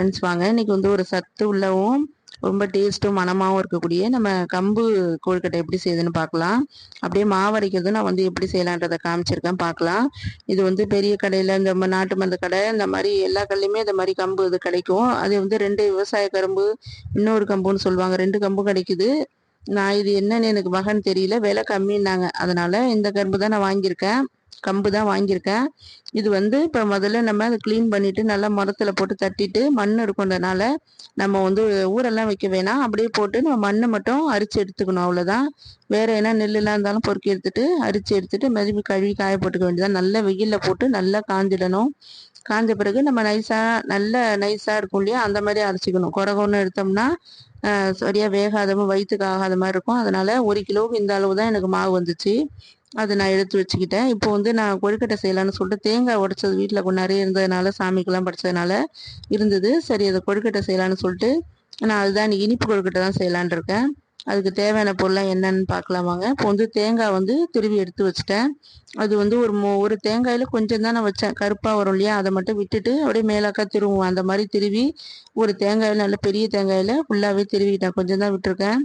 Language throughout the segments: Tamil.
ஃப்ரெண்ட்ஸ் வாங்க. இன்னைக்கு வந்து ஒரு சத்து உள்ளவும் ரொம்ப டேஸ்ட்டும் மனமாகவும் இருக்கக்கூடிய நம்ம கம்பு கொழுக்கட்டை எப்படி செய்யுதுன்னு பார்க்கலாம். அப்படியே மாவரைக்கிறது நான் வந்து எப்படி செய்யலான்றதை காமிச்சிருக்கேன். பார்க்கலாம். இது வந்து பெரிய கடையில் இந்த நாட்டு மருந்து கடை இந்த மாதிரி எல்லா கடையிலுமே இந்த மாதிரி கம்பு இது கிடைக்கும். அது வந்து ரெண்டு விவசாய கரும்பு இன்னொரு கம்புன்னு சொல்லுவாங்க. ரெண்டு கம்பு கிடைக்குது. நான் இது என்னன்னு எனக்கு மகன் தெரியல. விலை கம்மின்னாங்க. அதனால இந்த கரும்பு தான் நான் வாங்கியிருக்கேன். கம்பு தான் வாங்கியிருக்கேன். இது வந்து இப்போ முதல்ல நம்ம அதை க்ளீன் பண்ணிவிட்டு நல்லா மரத்தில் போட்டு தட்டிட்டு மண் இருக்குன்றதுனால நம்ம வந்து ஊரெல்லாம் வைக்க வேணாம். அப்படியே போட்டு நம்ம மண்ணை மட்டும் அரிச்சு எடுத்துக்கணும் அவ்வளோதான் வேறு என்ன நெல்லுலாம் இருந்தாலும் பொறுக்கி எடுத்துட்டு அரிச்சு எடுத்துட்டு மதிப்பு கழுவி காய போட்டுக்க வேண்டியதான் நல்ல வெயிலில் போட்டு நல்லா காஞ்சிடணும். காஞ்ச பிறகு நம்ம நைஸாக நல்ல நைஸாக இருக்கும் இல்லையா? அந்த மாதிரி அரைச்சிக்கணும். குறை எடுத்தோம்னா சரியாக வேகாதமும் வயிற்றுக்கு ஆகாத மாதிரி இருக்கும். அதனால ஒரு கிலோவுக்கு இந்த அளவு தான் எனக்கு மாவு வந்துச்சு. அதை நான் எடுத்து வச்சுக்கிட்டேன். இப்போ வந்து நான் கொழுக்கட்டை செய்யலான்னு சொல்லிட்டு தேங்காய் உடைச்சது வீட்டில் கொஞ்சம் நிறைய இருந்ததுனால சாமிக்கெல்லாம் படித்ததுனால இருந்தது. சரி அதை கொழுக்கட்டை செய்யலான்னு சொல்லிட்டு நான் அதுதான் இனிப்பு கொழுக்கட்டை தான் செய்யலான் இருக்கேன். அதுக்கு தேவையான பொருளாக என்னன்னு பார்க்கலாம் வாங்க. இப்போ வந்து தேங்காய் வந்து திருவி எடுத்து வச்சுட்டேன். அது வந்து ஒரு மோ ஒரு தேங்காயில் கொஞ்சம் தான் நான் வச்சேன். கருப்பாக வரும் இல்லையா? அதை மட்டும் விட்டுட்டு அப்படியே மேலாக்கா திருவுவோம். அந்த மாதிரி திருவி ஒரு தேங்காயில் நல்ல பெரிய தேங்காயில் ஃபுல்லாகவே திருவிக்கிட்டேன். கொஞ்சம் தான் விட்டுருக்கேன்.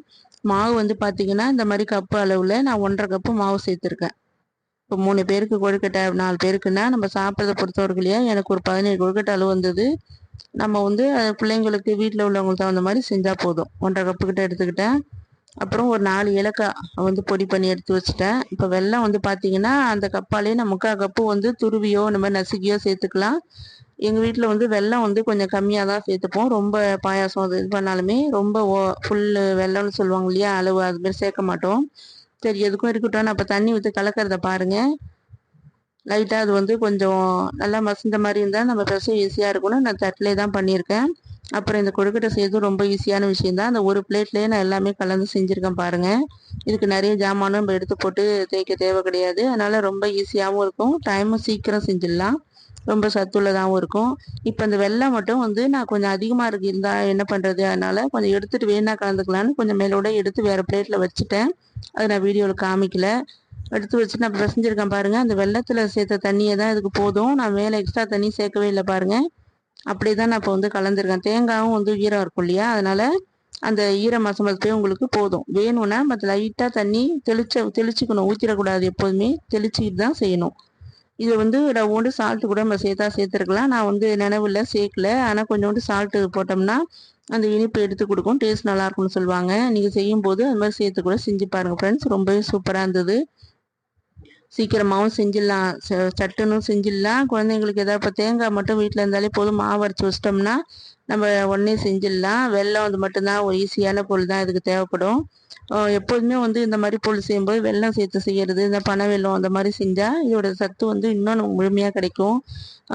மாவு வந்து பார்த்தீங்கன்னா இந்த மாதிரி கப்பு அளவில் நான் ஒன்றரை கப்பு மாவு சேர்த்துருக்கேன். இப்போ மூணு பேருக்கு கொழுக்கட்டை நாலு பேருக்குன்னா நம்ம சாப்பிட்றத பொறுத்தவரைக்கும் இல்லையா? எனக்கு ஒரு பதினேழு கொழுக்கட்டை அளவு வந்தது. நம்ம வந்து பிள்ளைங்களுக்கு வீட்டில் உள்ளவங்களுக்கு தகுந்த மாதிரி செஞ்சால் போதும். ஒன்றரை கப்புக்கிட்ட எடுத்துக்கிட்டேன். அப்புறம் ஒரு நாலு ஏலக்காய் வந்து பொடி பண்ணி எடுத்து வச்சுட்டேன். இப்போ வெள்ளம் வந்து பார்த்தீங்கன்னா அந்த கப்பாலே நான் முக்கால் கப்பு வந்து துருவியோ இந்த மாதிரி நசுக்கியோ சேர்த்துக்கலாம். எங்கள் வீட்டில் வந்து வெள்ளம் வந்து கொஞ்சம் கம்மியாக தான் சேர்த்துப்போம். ரொம்ப பாயாசம் அது இது பண்ணாலுமே ரொம்ப ஓ ஃபுல்லு வெள்ளம்னு சொல்லுவாங்க இல்லையா அளவு அதுமாரி சேர்க்க மாட்டோம். சரி எதுக்கும் இருக்கட்டும். நான் இப்போ தண்ணி ஊற்றி கலக்கிறத பாருங்கள் லைட்டாக அது வந்து கொஞ்சம் நல்லா மசிந்த மாதிரி இருந்தால் நம்ம பெருசு ஈஸியாக இருக்கும்னு நான் தட்டிலே தான் பண்ணியிருக்கேன். அப்புறம் இந்த கொழுக்கட்டை செய்யறது ரொம்ப ஈஸியான விஷயம் தான் அந்த ஒரு பிளேட்லேயே நான் எல்லாமே கலந்து செஞ்சுருக்கேன் பாருங்கள் இதுக்கு நிறைய ஜாமானும் நம்ம எடுத்து போட்டு தேய்க்க தேவை கிடையாது. அதனால் ரொம்ப ஈஸியாகவும் இருக்கும். டைமும் சீக்கிரம் செஞ்சிடலாம். ரொம்ப சத்துள்ளதாகவும் இருக்கும். இப்போ இந்த வெள்ளம் மட்டும் வந்து நான் கொஞ்சம் அதிகமாக இருக்கு. இருந்தால் என்ன பண்ணுறது அதனால் கொஞ்சம் எடுத்துகிட்டு வேணா கலந்துக்கலான்னு கொஞ்சம் மேலோட எடுத்து வேறு பிளேட்டில் வச்சுட்டேன். அதை நான் வீடியோவில் காமிக்கல. எடுத்து வச்சு நான் பிசைஞ்சிருக்கேன் பாருங்கள் அந்த வெள்ளத்தில் சேர்த்த தண்ணியை தான் இதுக்கு போதும். நான் மேலே எக்ஸ்ட்ரா தண்ணி சேர்க்கவே இல்லை பாருங்கள் அப்படியே தான் நான் இப்போ வந்து கலந்துருக்கேன். தேங்காயும் வந்து ஈரம் இருக்கும் இல்லையா? அதனால் அந்த ஈர மசமத்தே உங்களுக்கு போதும். வேணும்னா மற்ற லைட்டாக தண்ணி தெளிச்ச தெளிச்சுக்கணும். ஊற்றிடக்கூடாது எப்போதுமே. தெளிச்சுட்டு தான் செய்யணும். இது வந்து ரவுண்டு சால்ட்டு கூட நம்ம சேர்த்தா சேர்த்துருக்கலாம். நான் வந்து நினைவில் சேர்க்கல. ஆனால் கொஞ்சோண்டு சால்ட்டு போட்டோம்னா அந்த இனிப்பு எடுத்து கொடுக்கும். டேஸ்ட் நல்லா இருக்கும்னு சொல்லுவாங்க. நீங்கள் செய்யும் போது அது மாதிரி சேர்த்து கூட செஞ்சு பாருங்கள் ஃப்ரெண்ட்ஸ் ரொம்பவே சூப்பராக இருந்தது. சீக்கிரமாகவும் செஞ்சிடலாம். சட்டுன்னு செஞ்சிடலாம். குழந்தைங்களுக்கு ஏதாவது இப்போ தேங்காய் மட்டும் வீட்டில் இருந்தாலே போதும். மாவு அரைச்சி வச்சிட்டோம்னா நம்ம உடனே செஞ்சிடலாம். வெள்ளம் வந்து மட்டும்தான் ஒரு ஈஸியான பொருள் தான் இதுக்கு தேவைப்படும். எப்போதுமே வந்து இந்த மாதிரி பொருள் செய்யும்போது வெள்ளம் சேர்த்து செய்கிறது இந்த பனை வெள்ளம் அந்த மாதிரி செஞ்சால் இதோட சத்து வந்து இன்னும் முழுமையாக கிடைக்கும்.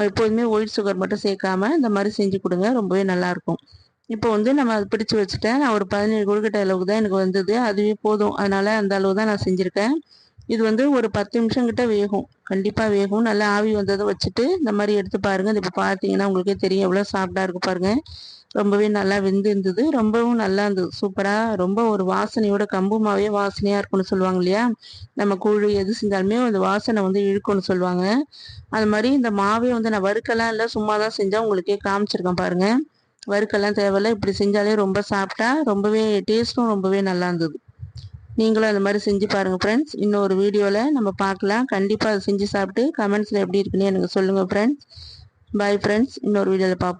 எப்போதுமே ஒயிட் சுகர் மட்டும் சேர்க்காம இந்த மாதிரி செஞ்சு கொடுங்க. ரொம்பவே நல்லாயிருக்கும் இப்போ வந்து நம்ம அதை பிடிச்சி வச்சுட்டேன். நான் ஒரு பதினேழு கொழுக்கட்டை அளவுக்கு தான் எனக்கு வந்தது. அதுவே போதும். அதனால் அந்த அளவு தான் நான் செஞ்சுருக்கேன். இது வந்து ஒரு பத்து நிமிஷம் கிட்ட வேகும். கண்டிப்பாக வேகும். நல்லா ஆவி வந்ததை வச்சுட்டு இந்த மாதிரி எடுத்து பாருங்கள் இப்போ பார்த்தீங்கன்னா உங்களுக்கே தெரியும். எவ்வளோ சாஃப்டாக இருக்கு பாருங்கள் ரொம்பவே நல்லா வெந்து இருந்தது. ரொம்பவும் நல்லா இருந்தது. சூப்பராக ரொம்ப ஒரு வாசனையோட கம்பு மாவே வாசனையாக இருக்கும்னு சொல்லுவாங்க இல்லையா? நம்ம கூழ் எது செஞ்சாலுமே அந்த வாசனை வந்து இழுக்கும்னு சொல்லுவாங்க. அது மாதிரி இந்த மாவே வந்து நான் வறுக்கெல்லாம் இல்லை சும்மா தான் செஞ்சால் உங்களுக்கே காமிச்சிருக்கேன் பாருங்கள் வறுக்கெல்லாம் தேவையில்லை. இப்படி செஞ்சாலே ரொம்ப சாப்பிட்டா ரொம்பவே டேஸ்ட்டும் ரொம்பவே நல்லா இருந்தது. நீங்களும் அந்த மாதிரி செஞ்சு பாருங்கள் ஃப்ரெண்ட்ஸ் இன்னொரு வீடியோவில் நம்ம பார்க்கலாம். கண்டிப்பாக அதை செஞ்சு சாப்பிட்டு கமெண்ட்ஸில் எப்படி இருக்குன்னு எனக்கு சொல்லுங்கள் ஃப்ரெண்ட்ஸ் பாய் ஃப்ரெண்ட்ஸ் இன்னொரு வீடியோவில் பார்ப்போம்